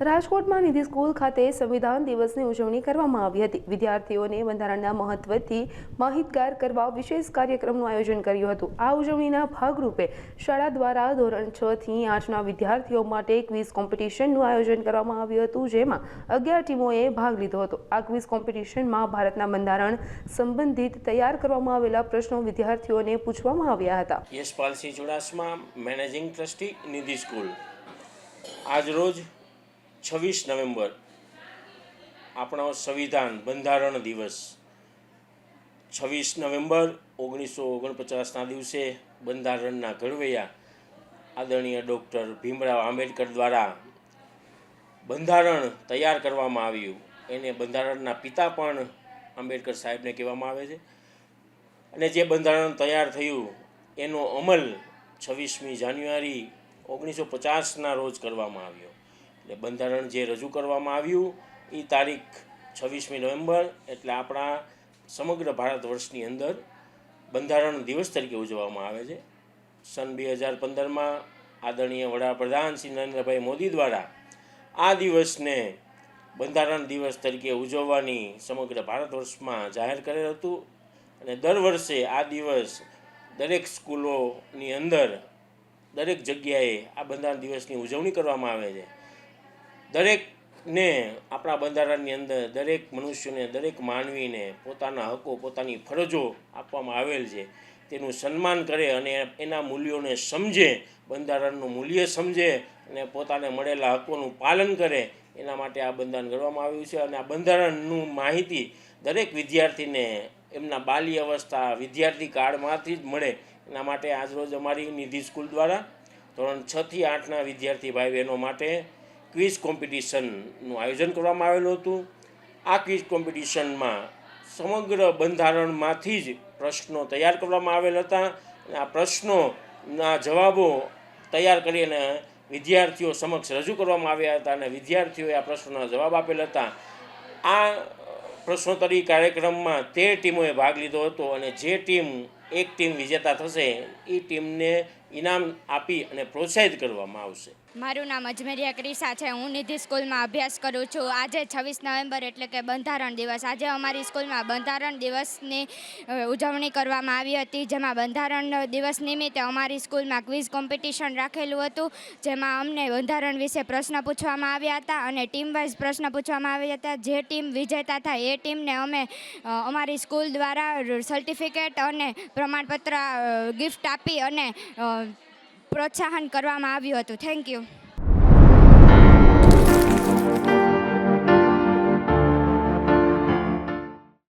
રાજકોટમાં નિધિ સ્કૂલ ખાતે સંવિધાન દિવસની ઉજવણી કરવામાં આવી હતી. વિદ્યાર્થીઓને બંધારણના મહત્વથી માહિતગાર કરવા વિશેષ કાર્યક્રમનું આયોજન કર્યું હતું. આ ઉજવણીના ભાગરૂપે શાળા દ્વારા ધોરણ છ થી આઠના વિદ્યાર્થીઓ માટે ક્વિઝ કોમ્પિટિશનનું આયોજન કરવામાં આવ્યું હતું, જેમાં અગિયાર ટીમોએ ભાગ લીધો હતો. આ ક્વિઝ કોમ્પિટિશનમાં ભારતના બંધારણ સંબંધિત તૈયાર કરવામાં આવેલા પ્રશ્નો વિદ્યાર્થીઓને પૂછવામાં આવ્યા હતા. Yashpalsinh Chudasama, managing trustee, Nidhi school. આજરોજ છવ્વીસ નવેમ્બર, આપણો સંવિધાન બંધારણ દિવસ. છવ્વીસ નવેમ્બર ઓગણીસો ઓગણપચાસના દિવસે બંધારણના ઘડવૈયા આદરણીય ડૉક્ટર ભીમરાવ આંબેડકર દ્વારા બંધારણ તૈયાર કરવામાં આવ્યું. એને બંધારણના પિતા પણ આંબેડકર સાહેબને કહેવામાં આવે છે. અને જે બંધારણ તૈયાર થયું, એનો અમલ છવ્વીસમી જાન્યુઆરી ઓગણીસો પચાસના રોજ કરવામાં આવ્યો. એટલે બંધારણ જે રજૂ કરવામાં આવ્યું એ તારીખ છવ્વીસમી નવેમ્બર, એટલે આપણા સમગ્ર ભારત વર્ષની અંદર બંધારણ દિવસ તરીકે ઉજવવામાં આવે છે. સન બે હજાર પંદરમાં આદરણીય વડાપ્રધાન શ્રી નરેન્દ્રભાઈ મોદી દ્વારા આ દિવસને બંધારણ દિવસ તરીકે ઉજવવાની સમગ્ર ભારત વર્ષમાં જાહેર કરેલ હતું અને દર વર્ષે આ દિવસ દરેક સ્કૂલોની અંદર દરેક જગ્યાએ આ બંધારણ દિવસની ઉજવણી કરવામાં આવે છે. દરેકને આપણા બંધારણની અંદર દરેક મનુષ્યને, દરેક માનવીને પોતાના હકો, પોતાની ફરજો આપવામાં આવેલ છે. તેનું સન્માન કરે અને એના મૂલ્યોને સમજે, બંધારણનું મૂલ્ય સમજે અને પોતાને મળેલા હકોનું પાલન કરે, એના માટે આ બંધારણ ઘડવામાં આવ્યું છે અને આ બંધારણનું માહિતી દરેક વિદ્યાર્થીને એમના બાલ્ય અવસ્થા વિદ્યાર્થી કાળમાંથી જ મળે. એના માટે આજરોજ અમારી નિધિ સ્કૂલ દ્વારા ધોરણ છથી આઠના વિદ્યાર્થી ભાઈ બહેનો માટે ક્વિઝ કોમ્પિટિશનનું આયોજન કરવામાં આવેલું હતું. આ ક્વિઝ કોમ્પિટિશનમાં સમગ્ર બંધારણમાંથી જ પ્રશ્નો તૈયાર કરવામાં આવેલ હતા અને આ પ્રશ્નોના જવાબો તૈયાર કરીને વિદ્યાર્થીઓ સમક્ષ રજૂ કરવામાં આવ્યા હતા અને વિદ્યાર્થીઓએ આ પ્રશ્નોના જવાબ આપેલ હતા. આ પ્રશ્નોત્તરી કાર્યક્રમમાં તેર ટીમોએ ભાગ લીધો હતો અને જે ટીમ એક ટીમ વિજેતા થશે એ ટીમને ઇનામ આપી અને પ્રોત્સાહિત કરવામાં આવશે. મારું નામ અજમેરિયા ક્રિસા છે. હું નિધિ સ્કૂલમાં અભ્યાસ કરું છું. આજે છવ્વીસ નવેમ્બર એટલે કે બંધારણ દિવસ. આજે અમારી સ્કૂલમાં બંધારણ દિવસની ઉજવણી કરવામાં આવી હતી, જેમાં બંધારણ દિવસ નિમિત્તે અમારી સ્કૂલમાં ક્વિઝ કોમ્પિટિશન રાખેલું હતું, જેમાં અમને બંધારણ વિશે પ્રશ્ન પૂછવામાં આવ્યા હતા અને ટીમ વાઇઝ પ્રશ્ન પૂછવામાં આવ્યા હતા. જે ટીમ વિજેતા થાય, એ ટીમને અમે અમારી સ્કૂલ દ્વારા સર્ટિફિકેટ અને પ્રમાણપત્ર ગિફ્ટ આપી અને પ્રોત્સાહન કરવામાં આવ્યું હતું. Thank you